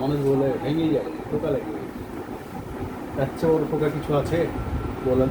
মানুষ বলে ভেঙে যায় পোকা লাগে তার চেয়ে ওর পোকা কিছু আছে? বলেন।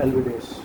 LVDs.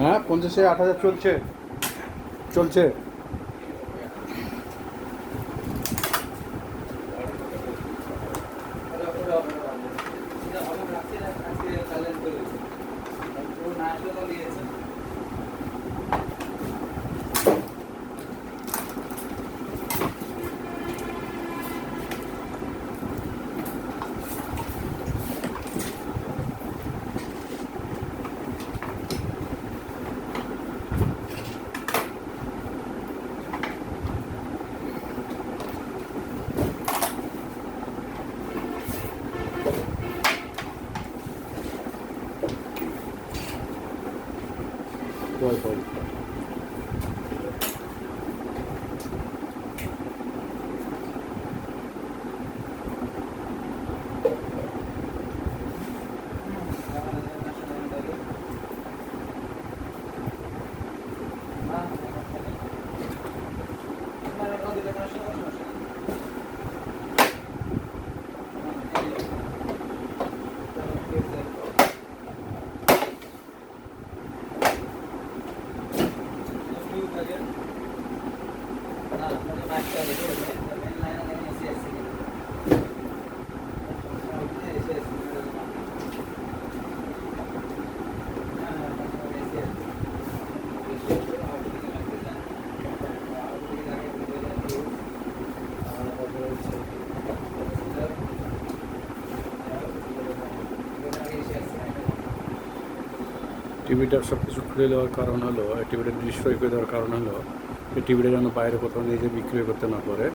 হ্যাঁ পঞ্চাশে আট হাজার চলছে। চলছে। বল বল টিভিটা সব কিছু খুলে দেওয়ার কারণ হলো, টিভিটা ডিস্ট্রয় করে দেওয়ার কারণ হলো এই টিভিটা যেন বাইরে কোথাও নিয়ে যেয়ে বিক্রি করতে না পারে।